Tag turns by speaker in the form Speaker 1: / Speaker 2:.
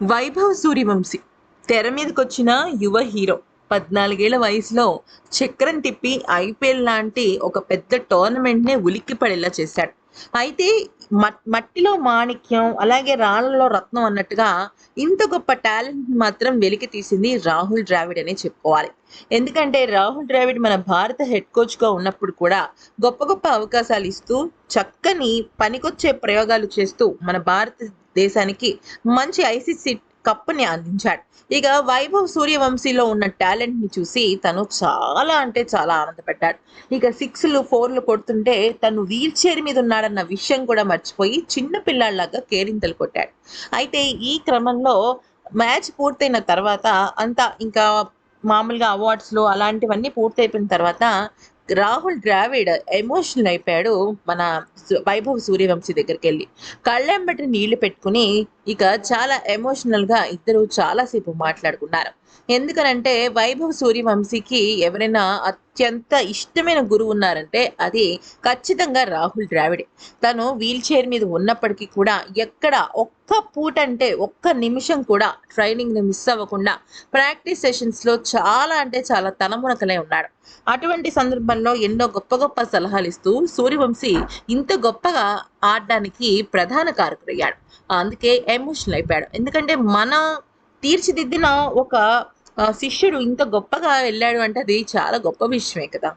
Speaker 1: వైభవ్ సూర్యవంశీ. తెర మీదకి వచ్చిన యువ హీరో. పద్నాలుగేళ్ళ వయసులో చక్రం తిప్పి ఐపీఎల్ లాంటి ఒక పెద్ద టోర్నమెంట్నే ఉలిక్కి పడేలా చేశాడు. అయితే మట్టిలో మాణిక్యం అలాగే రాళ్ళలో రత్నం అన్నట్టుగా ఇంత గొప్ప టాలెంట్ మాత్రం వెలికి తీసింది రాహుల్ ద్రావిడ్ అనే చెప్పుకోవాలి. ఎందుకంటే రాహుల్ ద్రావిడ్ మన భారత హెడ్ కోచ్గా ఉన్నప్పుడు కూడా గొప్ప గొప్ప అవకాశాలు ఇస్తూ చక్కని పనికొచ్చే ప్రయోగాలు చేస్తూ మన భారత దేశానికి మంచి ఐసీసీ కప్పుని అందించాడు. ఇక వైభవ్ సూర్యవంశీలో ఉన్న టాలెంట్ని చూసి తను చాలా అంటే చాలా ఆనందపడ్డాడు. ఇక సిక్స్లు ఫోర్లు కొడుతుంటే తను వీల్ చైర్ మీద ఉన్నాడన్న విషయం కూడా మర్చిపోయి చిన్న పిల్లాడిలాగా కేరింతలు కొట్టాడు. అయితే ఈ క్రమంలో మ్యాచ్ పూర్తయిన తర్వాత అంతా ఇంకా మామూలుగా అవార్డ్స్లో అలాంటివన్నీ పూర్తయిపోయిన తర్వాత రాహుల్ ద్రావిడ్ ఎమోషనల్ అయిపోయాడు మన వైభవ్ సూర్యవంశీ దగ్గరికి వెళ్ళి కళ్ళెంబటి నీళ్ళు పెట్టుకుని ఇక చాలా ఎమోషనల్గా ఇద్దరు చాలాసేపు మాట్లాడుకున్నారు. ఎందుకనంటే వైభవ్ సూర్యవంశీకి ఎవరైనా అత్యంత ఇష్టమైన గురువు ఉన్నారంటే అది ఖచ్చితంగా రాహుల్ ద్రావిడే. తను వీల్ చైర్ మీద ఉన్నప్పటికీ కూడా ఎక్కడ ఒక్క పూట అంటే ఒక్క నిమిషం కూడా ట్రైనింగ్ని మిస్ అవ్వకుండా ప్రాక్టీస్ సెషన్స్లో చాలా అంటే చాలా తలమునకలే ఉన్నాడు. అటువంటి సందర్భంలో ఎన్నో గొప్ప గొప్ప సలహాలు ఇస్తూ సూర్యవంశీ ఇంత గొప్పగా ఆడడానికి ప్రధాన కారకుడయ్యాడు. అందుకే ఎమోషనల్ అయిపోయాడు. ఎందుకంటే మన తీర్చిదిద్దిన ఒక శిష్యుడు ఇంత గొప్పగా వెళ్ళాడు అంటే అది చాలా గొప్ప విషయమే కదా.